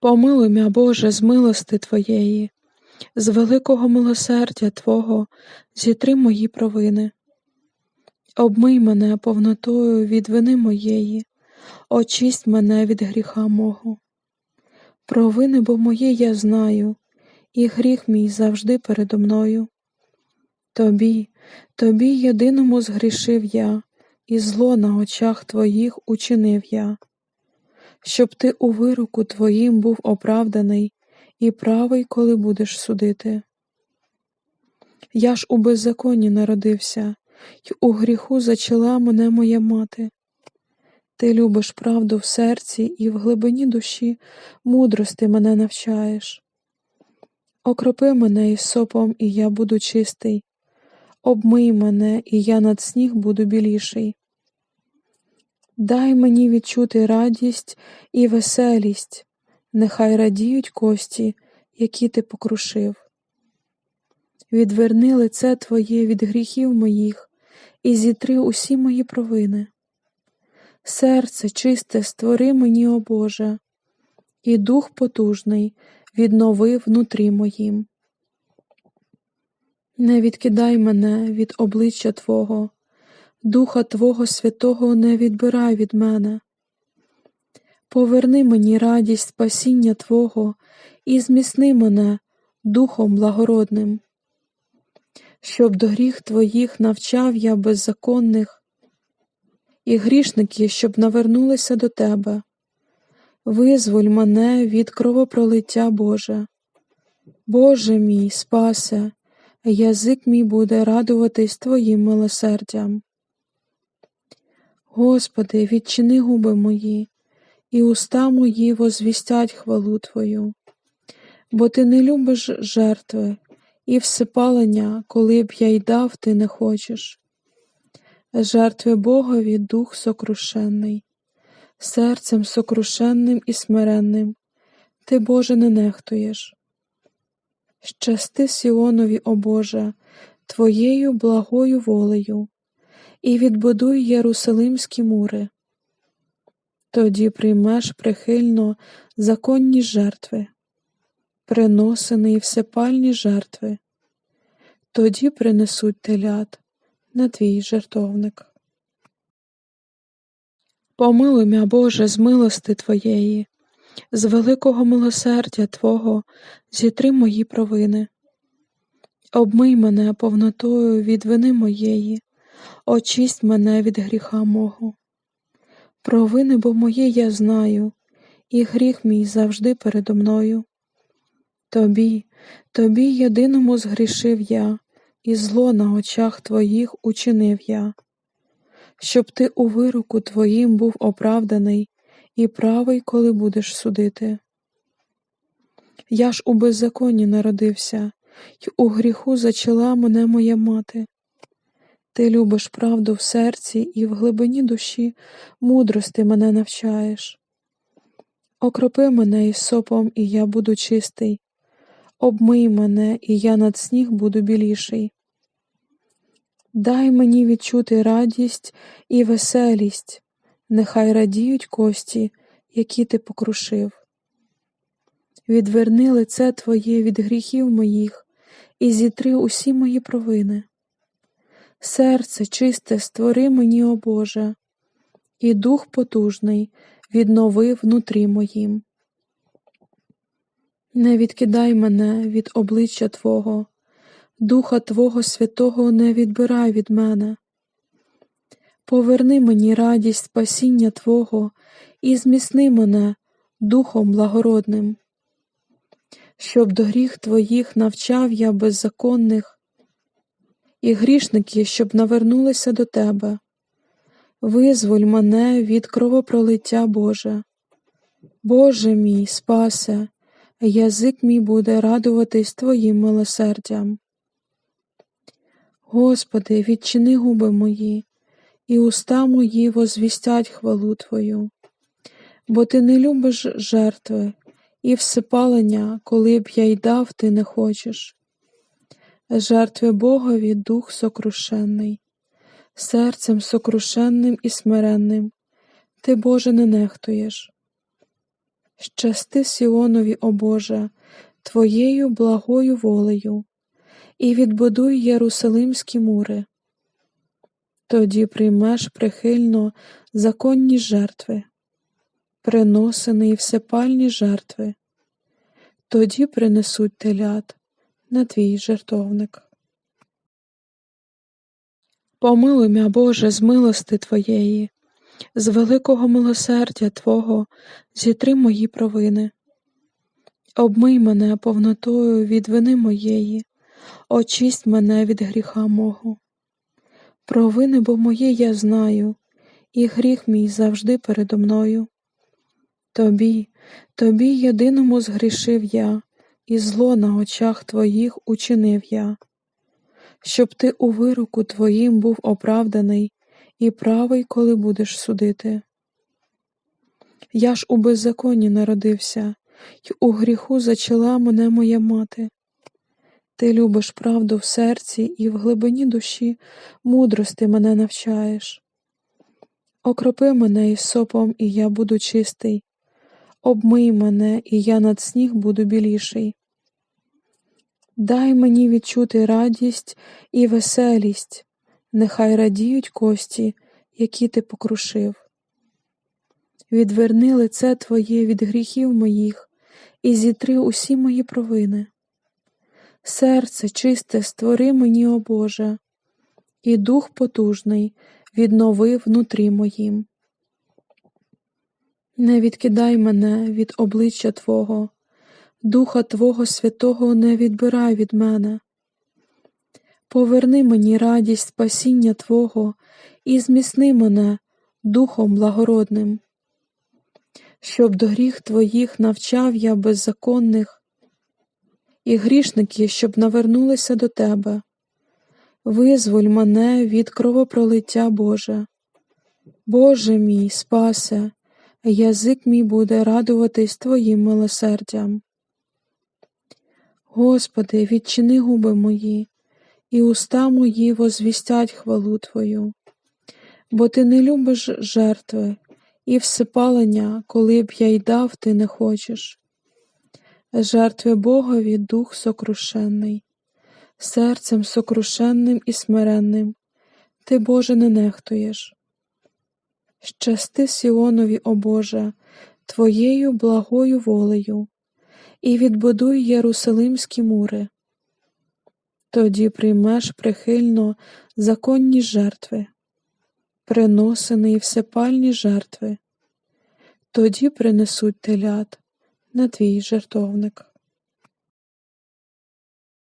Помилуй мя, Боже, з милости Твоєї, з великого милосердя Твого зітри мої провини. Обмий мене повнотою від вини моєї, очисть мене від гріха мого. Провини бо мої я знаю, і гріх мій завжди передо мною. Тобі, тобі єдиному згрішив я, і зло на очах Твоїх учинив я щоб ти у вироку твоїм був оправданий і правий, коли будеш судити. Я ж у беззаконні народився, й у гріху зачала мене моя мати. Ти любиш правду в серці і в глибині душі мудрости мене навчаєш. Окропи мене із сопом, і я буду чистий, обмий мене, і я над сніг буду біліший. Дай мені відчути радість і веселість, нехай радіють кості, які ти покрушив. Відверни лице Твоє від гріхів моїх і зітри усі мої провини. Серце чисте створи мені, о Боже, і дух потужний віднови внутрі моїм. Не відкидай мене від обличчя Твого. Духа Твого Святого не відбирай від мене. Поверни мені радість спасіння Твого і зміцни мене Духом благородним, щоб до гріх Твоїх навчав я беззаконних, і грішники, щоб навернулися до Тебе. Визволь мене від кровопролиття Боже. Боже мій, спасе, язик мій буде радуватись Твоїм милосердям. Господи, відчини губи мої, і уста мої возвістять хвалу Твою, бо Ти не любиш жертви, і всипалення, коли б я й дав, ти не хочеш. Жертви Богові дух сокрушенний, серцем сокрушенним і смиренним, Ти, Боже, не нехтуєш. Щасти Сіонові, о Боже, Твоєю благою волею і відбудуй Єрусалимські мури. Тоді приймеш прихильно законні жертви, приносини і всепальні жертви, тоді принесуть телят на твій жертовник. Помилуй мя, Боже, з милости Твоєї, з великого милосердя Твого зітри мої провини. Обмий мене повнотою від вини моєї, очисть мене від гріха мого. Провини бо моє я знаю, і гріх мій завжди передо мною. Тобі, тобі єдиному згрішив я, і зло на очах твоїх учинив я, щоб ти у вироку твоїм був оправданий і правий, коли будеш судити. Я ж у беззаконні народився, й у гріху зачала мене моя мати. Ти любиш правду в серці і в глибині душі мудрости мене навчаєш. Окропи мене із сопом, і я буду чистий, обмий мене, і я над сніг буду біліший. Дай мені відчути радість і веселість, нехай радіють кості, які ти покрушив. Відверни лице Твоє від гріхів моїх і зітри усі мої провини. Серце чисте створи мені, о Боже, і дух потужний віднови внутрі моїм. Не відкидай мене від обличчя Твого, Духа Твого Святого не відбирай від мене. Поверни мені радість спасіння Твого і зміцни мене Духом благородним, щоб до гріх Твоїх навчав я беззаконних і грішники, щоб навернулися до Тебе. Визволь мене від кровопролиття Боже. Боже мій, спасе, язик мій буде радуватись Твоїм милосердям. Господи, відчини губи мої, і уста мої возвістять хвалу Твою, бо Ти не любиш жертви, і всипалення, коли б я й дав, ти не хочеш жертви Богові дух сокрушенний, серцем сокрушенним і смиренним, ти, Боже, не нехтуєш. Щасти Сіонові, о Боже, Твоєю благою волею, і відбудуй Єрусалимські мури. Тоді приймеш прихильно законні жертви, приносини і всепальні жертви, тоді принесуть телят на твій жертовник. Помилуй мя, Боже, з милости Твоєї, з великого милосердя Твого зітри мої провини. Обмий мене повнотою від вини моєї, очисть мене від гріха мого. Провини бо мої я знаю, і гріх мій завжди передо мною. Тобі, тобі єдиному згрішив я, і зло на очах твоїх учинив я, щоб ти у вироку твоїм був оправданий і правий, коли будеш судити. Я ж у беззаконні народився, й у гріху зачала мене моя мати. Ти любиш правду в серці і в глибині душі мудрости мене навчаєш. Окропи мене із сопом, і я буду чистий, обмий мене, і я над сніг буду біліший. Дай мені відчути радість і веселість, нехай радіють кості, які ти покрушив. Відверни лице Твоє від гріхів моїх і зітри усі мої провини. Серце чисте створи мені, о Боже, і дух потужний віднови внутрі моїм. Не відкидай мене від обличчя Твого, Духа Твого Святого не відбирай від мене. Поверни мені радість спасіння Твого і зміцни мене Духом благородним, щоб до гріх Твоїх навчав я беззаконних, і грішники, щоб навернулися до Тебе. Визволь мене від кровопролиття Боже. Боже мій, спасе, язик мій буде радуватись Твоїм милосердям. Господи, відчини губи мої, і уста мої возвістять хвалу Твою, бо Ти не любиш жертви, і всипалення, коли б я й дав, ти не хочеш. Жертви Богові дух сокрушенний, серцем сокрушенним і смиренним, ти, Боже, не нехтуєш. Щасти Сіонові, о Боже, Твоєю благою волею, і відбудуй Єрусалимські мури. Тоді приймеш прихильно законні жертви, приносини і всепальні жертви, тоді принесуть телят на твій жертовник.